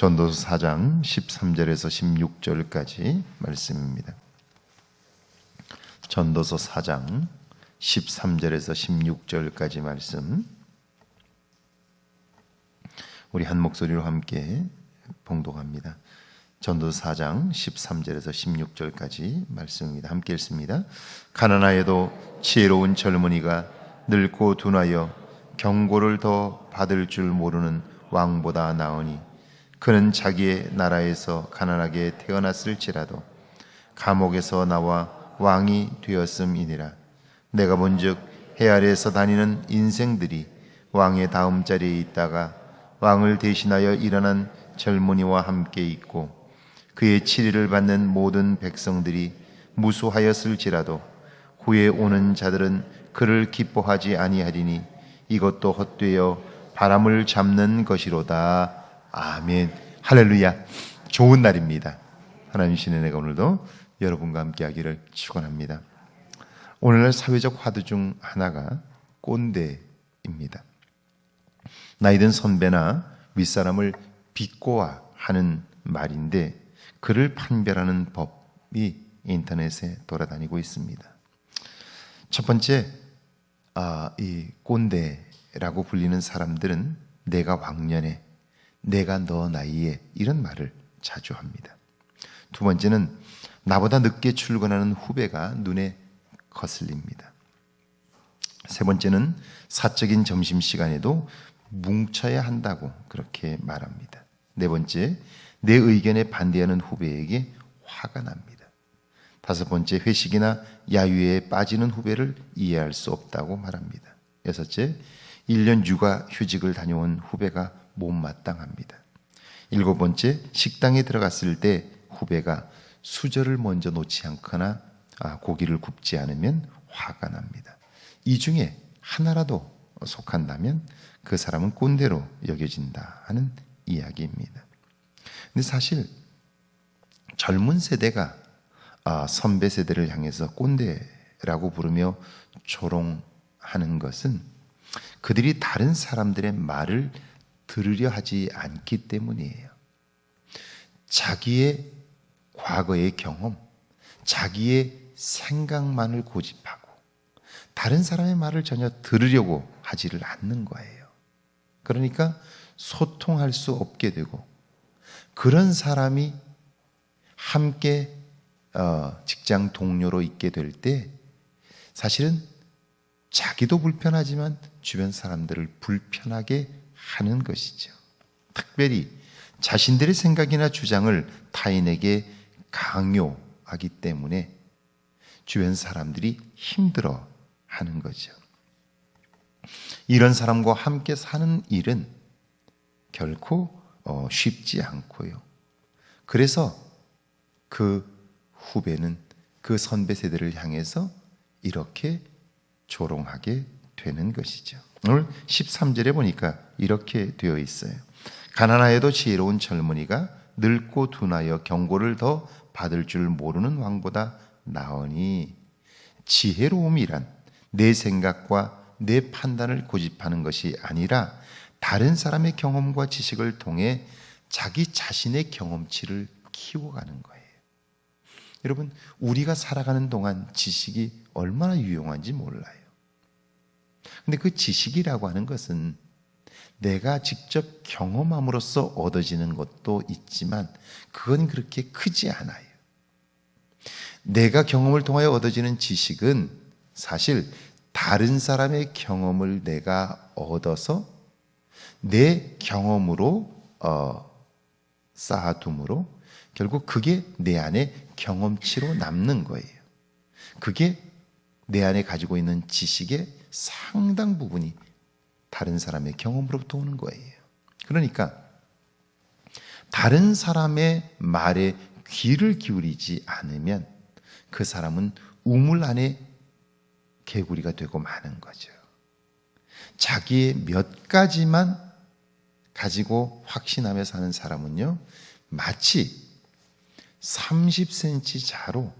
전도서 4장 13절에서 16절까지 말씀입니다. 전도서 4장 13절에서 16절까지 말씀 우리 한 목소리로 함께 봉독합니다. 전도서 4장 13절에서 16절까지 말씀입니다. 함께 읽습니다. 가난하여도 지혜로운 젊은이가 늙고 둔하여 경고를 더 받을 줄 모르는 왕보다 나으니 그는 자기의 나라에서 가난하게 태어났을지라도 감옥에서 나와 왕이 되었음이니라 내가 본즉 해 아래에서 다니는 인생들이 왕의 다음 자리에 있다가 왕을 대신하여 일어난 젊은이와 함께 있고 그의 치리를 받는 모든 백성들이 무수하였을지라도 후에 오는 자들은 그를 기뻐하지 아니하리니 이것도 헛되어 바람을 잡는 것이로다. 아멘. 할렐루야. 좋은 날입니다. 하나님 신의 내가 오늘도 여러분과 함께 하기를 축원합니다. 오늘날 사회적 화두 중 하나가 꼰대입니다. 나이든 선배나 윗사람을 비꼬아 하는 말인데 그를 판별하는 법이 인터넷에 돌아다니고 있습니다. 첫 번째, 아, 이 꼰대라고 불리는 사람들은 내가 왕년에, 내가 너 나이에 이런 말을 자주 합니다. 두 번째는 나보다 늦게 출근하는 후배가 눈에 거슬립니다. 세 번째는 사적인 점심 시간에도 뭉쳐야 한다고 그렇게 말합니다. 네 번째, 내 의견에 반대하는 후배에게 화가 납니다. 다섯 번째, 회식이나 야유에 빠지는 후배를 이해할 수 없다고 말합니다. 여섯째, 1년 육아 휴직을 다녀온 후배가 못마땅합니다. 일곱 번째, 식당에 들어갔을 때 후배가 수저를 먼저 놓지 않거나 아, 고기를 굽지 않으면 화가 납니다. 이 중에 하나라도 속한다면 그 사람은 꼰대로 여겨진다 하는 이야기입니다. 근데 사실 젊은 세대가 아, 선배 세대를 향해서 꼰대라고 부르며 조롱하는 것은 그들이 다른 사람들의 말을 들으려 하지 않기 때문이에요. 자기의 과거의 경험, 자기의 생각만을 고집하고 다른 사람의 말을 전혀 들으려고 하지를 않는 거예요. 그러니까 소통할 수 없게 되고 그런 사람이 함께 어, 직장 동료로 있게 될 때 사실은 자기도 불편하지만 주변 사람들을 불편하게 하는 것이죠. 특별히 자신들의 생각이나 주장을 타인에게 강요하기 때문에 주변 사람들이 힘들어 하는 거죠. 이런 사람과 함께 사는 일은 결코 어, 쉽지 않고요. 그래서 그 후배는 그 선배 세대를 향해서 이렇게 조롱하게 되는 것이죠. 오늘 13절에 보니까 이렇게 되어 있어요. 가난하여도 지혜로운 젊은이가 늙고 둔하여 경고를 더 받을 줄 모르는 왕보다 나으니 지혜로움이란 내 생각과 내 판단을 고집하는 것이 아니라 다른 사람의 경험과 지식을 통해 자기 자신의 경험치를 키워가는 거예요. 여러분, 우리가 살아가는 동안 지식이 얼마나 유용한지 몰라요. 근데 그 지식이라고 하는 것은 내가 직접 경험함으로써 얻어지는 것도 있지만 그건 그렇게 크지 않아요. 내가 경험을 통하여 얻어지는 지식은 사실 다른 사람의 경험을 내가 얻어서 내 경험으로 어, 쌓아둠으로 결국 그게 내 안에 경험치로 남는 거예요. 그게 내 안에 가지고 있는 지식의 상당 부분이 다른 사람의 경험으로부터 오는 거예요. 그러니까 다른 사람의 말에 귀를 기울이지 않으면 그 사람은 우물 안에 개구리가 되고 마는 거죠. 자기의 몇 가지만 가지고 확신하며 사는 사람은요, 마치 30cm 자로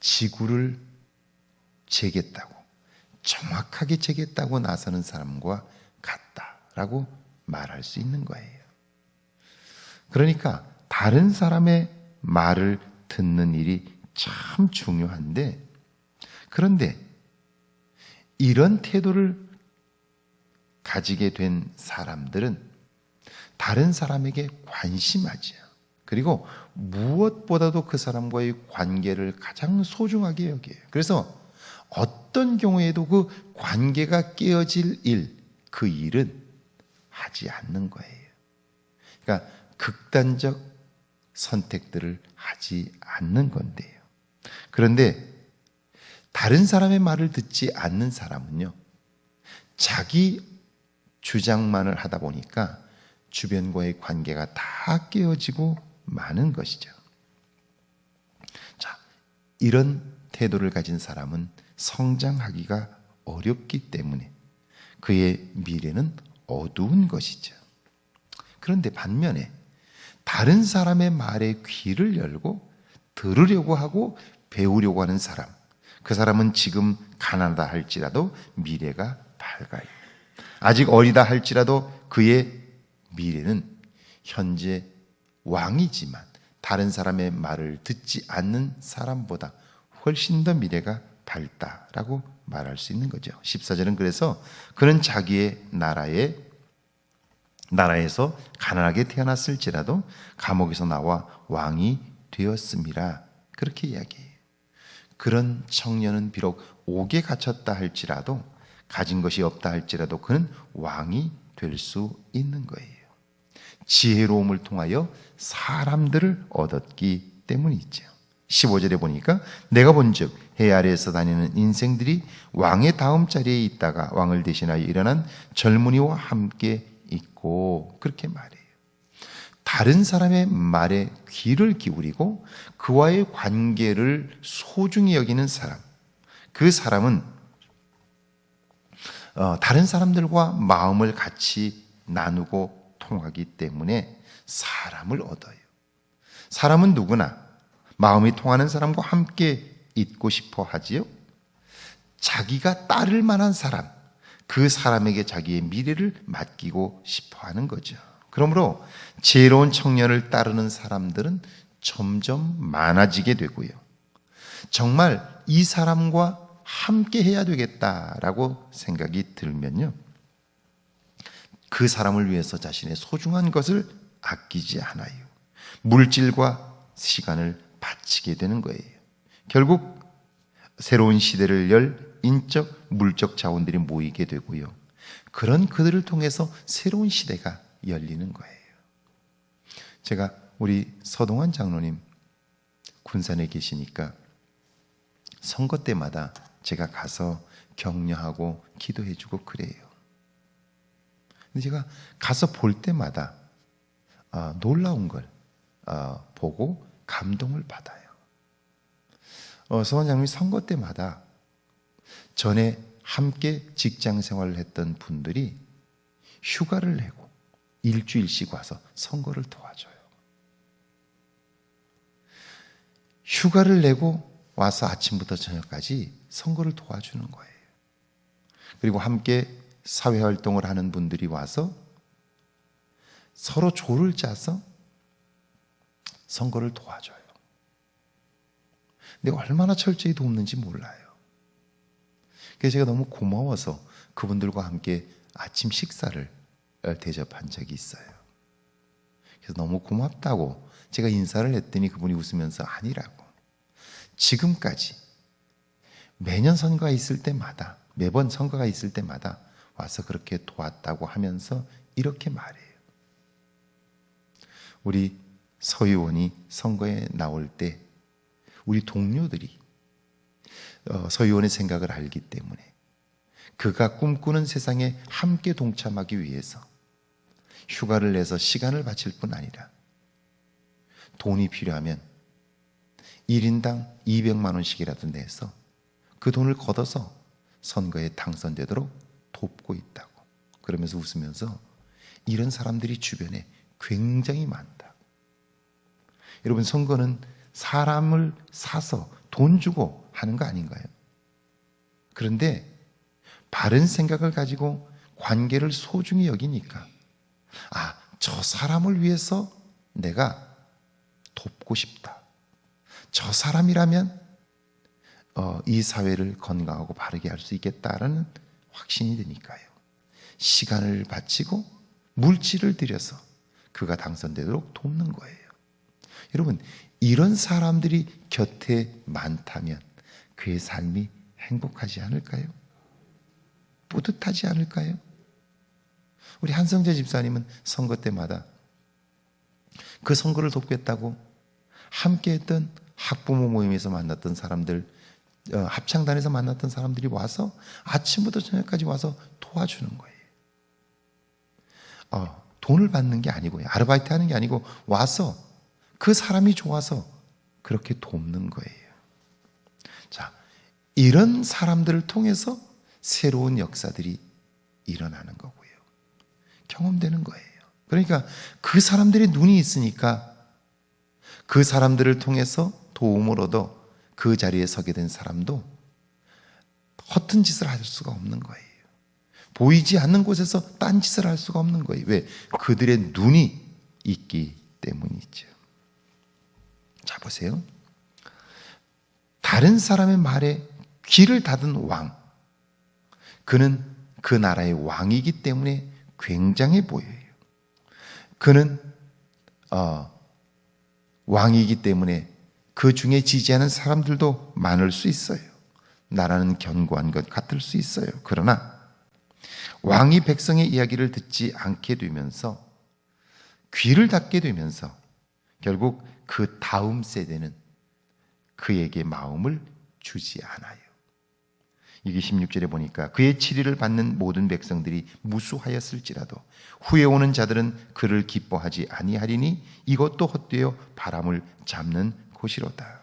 지구를 재겠다고, 정확하게 재겠다고 나서는 사람과 같다라고 말할 수 있는 거예요. 그러니까 다른 사람의 말을 듣는 일이 참 중요한데 그런데 이런 태도를 가지게 된 사람들은 다른 사람에게 관심하지요. 그리고 무엇보다도 그 사람과의 관계를 가장 소중하게 여겨요. 그래서 어떤 경우에도 그 관계가 깨어질 일, 그 일은 하지 않는 거예요. 그러니까 극단적 선택들을 하지 않는 건데요. 그런데 다른 사람의 말을 듣지 않는 사람은요, 자기 주장만을 하다 보니까 주변과의 관계가 다 깨어지고 마는 것이죠. 자, 이런 태도를 가진 사람은 성장하기가 어렵기 때문에 그의 미래는 어두운 것이죠. 그런데 반면에 다른 사람의 말에 귀를 열고 들으려고 하고 배우려고 하는 사람, 그 사람은 지금 가난하다 할지라도 미래가 밝아요. 아직 어리다 할지라도 그의 미래는 현재 왕이지만 다른 사람의 말을 듣지 않는 사람보다 훨씬 더 미래가 밝다라고 말할 수 있는 거죠. 14절은 그래서 그는 자기의 나라에 나라에서 가난하게 태어났을지라도 감옥에서 나와 왕이 되었음이라 그렇게 이야기해요. 그런 청년은 비록 옥에 갇혔다 할지라도 가진 것이 없다 할지라도 그는 왕이 될 수 있는 거예요. 지혜로움을 통하여 사람들을 얻었기 때문이죠. 15절에 보니까 내가 본즉 해 아래에서 다니는 인생들이 왕의 다음 자리에 있다가 왕을 대신하여 일어난 젊은이와 함께 있고 그렇게 말해요. 다른 사람의 말에 귀를 기울이고 그와의 관계를 소중히 여기는 사람. 그 사람은 어, 다른 사람들과 마음을 같이 나누고 통하기 때문에 사람을 얻어요. 사람은 누구나 마음이 통하는 사람과 함께 있고 싶어 하지요. 자기가 따를 만한 사람, 그 사람에게 자기의 미래를 맡기고 싶어 하는 거죠. 그러므로 지혜로운 청년을 따르는 사람들은 점점 많아지게 되고요. 정말 이 사람과 함께 해야 되겠다라고 생각이 들면요. 그 사람을 위해서 자신의 소중한 것을 아끼지 않아요. 물질과 시간을 바치게 되는 거예요. 결국 새로운 시대를 열 인적, 물적 자원들이 모이게 되고요. 그런 그들을 통해서 새로운 시대가 열리는 거예요. 제가 우리 서동환 장로님 군산에 계시니까 선거 때마다 제가 가서 격려하고 기도해주고 그래요. 근데 제가 가서 볼 때마다 아, 놀라운 걸 아, 보고 감동을 받아요. 어, 서원 장님이 선거 때마다 전에 함께 직장 생활을 했던 분들이 휴가를 내고 일주일씩 와서 선거를 도와줘요. 휴가를 내고 와서 아침부터 저녁까지 선거를 도와주는 거예요. 그리고 함께 사회 활동을 하는 분들이 와서 서로 조를 짜서 선거를 도와줘요. 내가 얼마나 철저히 돕는지 몰라요. 그래서 제가 너무 고마워서 그분들과 함께 아침 식사를 대접한 적이 있어요. 그래서 너무 고맙다고 제가 인사를 했더니 그분이 웃으면서 아니라고. 지금까지 매년 선거가 있을 때마다 매번 선거가 있을 때마다 와서 그렇게 도왔다고 하면서 이렇게 말해요. 우리 서 의원이 선거에 나올 때 우리 동료들이 어, 서 의원의 생각을 알기 때문에 그가 꿈꾸는 세상에 함께 동참하기 위해서 휴가를 내서 시간을 바칠 뿐 아니라 돈이 필요하면 1인당 200만 원씩이라도 내서 그 돈을 걷어서 선거에 당선되도록 돕고 있다고. 그러면서 웃으면서 이런 사람들이 주변에 굉장히 많다. 여러분, 선거는 사람을 사서 돈 주고 하는 거 아닌가요? 그런데 바른 생각을 가지고 관계를 소중히 여기니까, 아, 저 사람을 위해서 내가 돕고 싶다. 저 사람이라면 어, 이 사회를 건강하고 바르게 할 수 있겠다라는 확신이 드니까요. 시간을 바치고 물질을 들여서 그가 당선되도록 돕는 거예요. 여러분, 이런 사람들이 곁에 많다면 그의 삶이 행복하지 않을까요? 뿌듯하지 않을까요? 우리 한성재 집사님은 선거 때마다 그 선거를 돕겠다고 함께 했던 학부모 모임에서 만났던 사람들, 어, 합창단에서 만났던 사람들이 와서 아침부터 저녁까지 와서 도와주는 거예요. 어, 돈을 받는 게 아니고요. 아르바이트 하는 게 아니고 와서 그 사람이 좋아서 그렇게 돕는 거예요. 자, 이런 사람들을 통해서 새로운 역사들이 일어나는 거고요. 경험되는 거예요. 그러니까 그 사람들의 눈이 있으니까 그 사람들을 통해서 도움을 얻어 그 자리에 서게 된 사람도 허튼 짓을 할 수가 없는 거예요. 보이지 않는 곳에서 딴 짓을 할 수가 없는 거예요. 왜? 그들의 눈이 있기 때문이죠. 자, 보세요. 다른 사람의 말에 귀를 닫은 왕. 그는 그 나라의 왕이기 때문에 굉장해 보여요. 그는 어, 왕이기 때문에 그 중에 지지하는 사람들도 많을 수 있어요. 나라는 견고한 것 같을 수 있어요. 그러나 왕이 백성의 이야기를 듣지 않게 되면서 귀를 닫게 되면서 결국 그 다음 세대는 그에게 마음을 주지 않아요. 이게 16절에 보니까 그의 치리를 받는 모든 백성들이 무수하였을지라도 후에 오는 자들은 그를 기뻐하지 아니하리니 이것도 헛되어 바람을 잡는 곳이로다.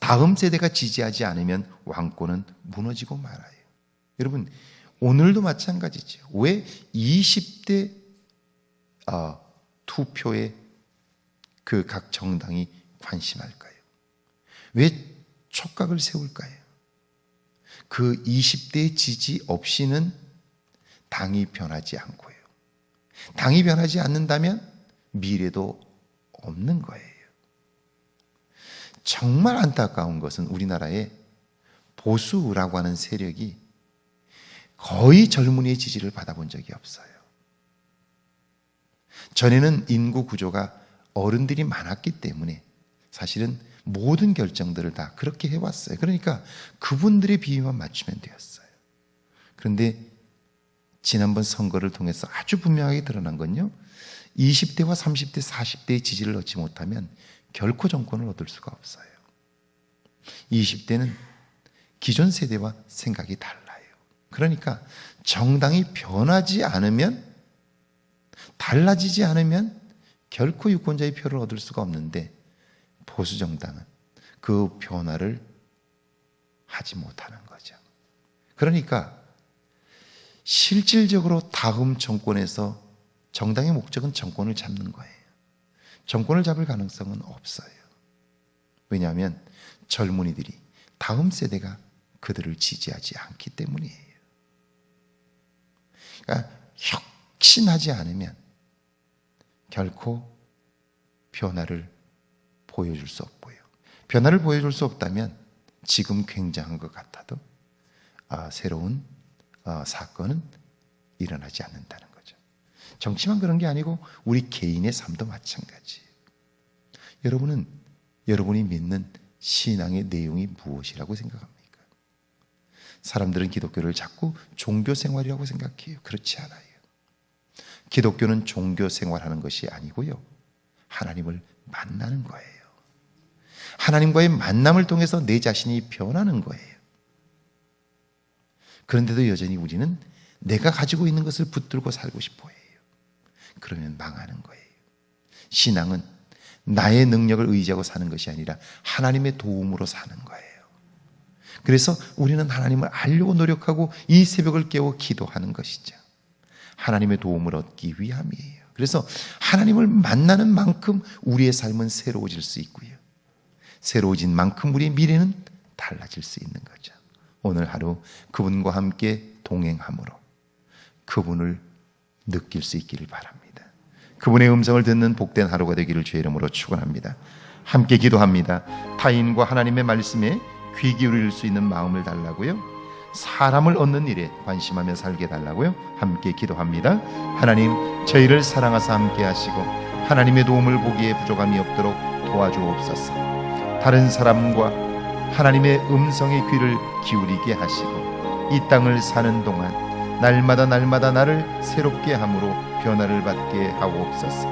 다음 세대가 지지하지 않으면 왕권은 무너지고 말아요. 여러분 오늘도 마찬가지죠. 왜 20대 어, 투표에 그 각 정당이 관심할까요? 왜 촉각을 세울까요? 그 20대의 지지 없이는 당이 변하지 않고요. 당이 변하지 않는다면 미래도 없는 거예요. 정말 안타까운 것은 우리나라에 보수라고 하는 세력이 거의 젊은이의 지지를 받아본 적이 없어요. 전에는 인구 구조가 어른들이 많았기 때문에 사실은 모든 결정들을 다 그렇게 해왔어요. 그러니까 그분들의 비위만 맞추면 되었어요. 그런데 지난번 선거를 통해서 아주 분명하게 드러난 건요. 20대와 30대, 40대의 지지를 얻지 못하면 결코 정권을 얻을 수가 없어요. 20대는 기존 세대와 생각이 달라요. 그러니까 정당이 변하지 않으면 달라지지 않으면 결코 유권자의 표를 얻을 수가 없는데 보수 정당은 그 변화를 하지 못하는 거죠. 그러니까 실질적으로 다음 정권에서 정당의 목적은 정권을 잡는 거예요. 정권을 잡을 가능성은 없어요. 왜냐하면 젊은이들이 다음 세대가 그들을 지지하지 않기 때문이에요. 그러니까 혁신하지 않으면 결코 변화를 보여줄 수 없고요. 변화를 보여줄 수 없다면 지금 굉장한 것 같아도 아, 새로운 아, 사건은 일어나지 않는다는 거죠. 정치만 그런 게 아니고 우리 개인의 삶도 마찬가지예요. 여러분은 여러분이 믿는 신앙의 내용이 무엇이라고 생각합니까? 사람들은 기독교를 자꾸 종교 생활이라고 생각해요. 그렇지 않아요. 기독교는 종교 생활하는 것이 아니고요. 하나님을 만나는 거예요. 하나님과의 만남을 통해서 내 자신이 변하는 거예요. 그런데도 여전히 우리는 내가 가지고 있는 것을 붙들고 살고 싶어 해요. 그러면 망하는 거예요. 신앙은 나의 능력을 의지하고 사는 것이 아니라 하나님의 도움으로 사는 거예요. 그래서 우리는 하나님을 알려고 노력하고 이 새벽을 깨워 기도하는 것이죠. 하나님의 도움을 얻기 위함이에요. 그래서 하나님을 만나는 만큼 우리의 삶은 새로워질 수 있고요. 새로워진 만큼 우리의 미래는 달라질 수 있는 거죠. 오늘 하루 그분과 함께 동행함으로 그분을 느낄 수 있기를 바랍니다. 그분의 음성을 듣는 복된 하루가 되기를 주의 이름으로 축원합니다. 함께 기도합니다. 타인과 하나님의 말씀에 귀 기울일 수 있는 마음을 달라고요. 사람을 얻는 일에 관심하며 살게 달라고요. 함께 기도합니다. 하나님, 저희를 사랑하사 함께 하시고 하나님의 도움을 보기에 부족함이 없도록 도와주옵소서. 다른 사람과 하나님의 음성의 귀를 기울이게 하시고 이 땅을 사는 동안 날마다 날마다 나를 새롭게 함으로 변화를 받게 하옵소서.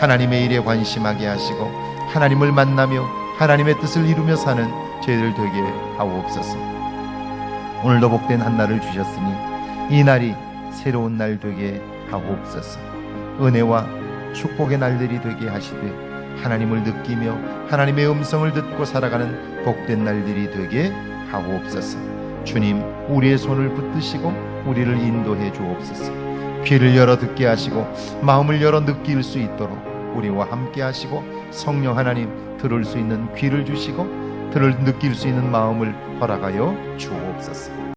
하나님의 일에 관심하게 하시고 하나님을 만나며 하나님의 뜻을 이루며 사는 저희들 되게 하옵소서. 오늘도 복된 한 날을 주셨으니 이 날이 새로운 날 되게 하옵소서. 은혜와 축복의 날들이 되게 하시되 하나님을 느끼며 하나님의 음성을 듣고 살아가는 복된 날들이 되게 하옵소서. 주님, 우리의 손을 붙드시고 우리를 인도해 주옵소서. 귀를 열어 듣게 하시고 마음을 열어 느낄 수 있도록 우리와 함께 하시고 성령 하나님 들을 수 있는 귀를 주시고 들을 느낄 수 있는 마음을 허락하여 주옵소서.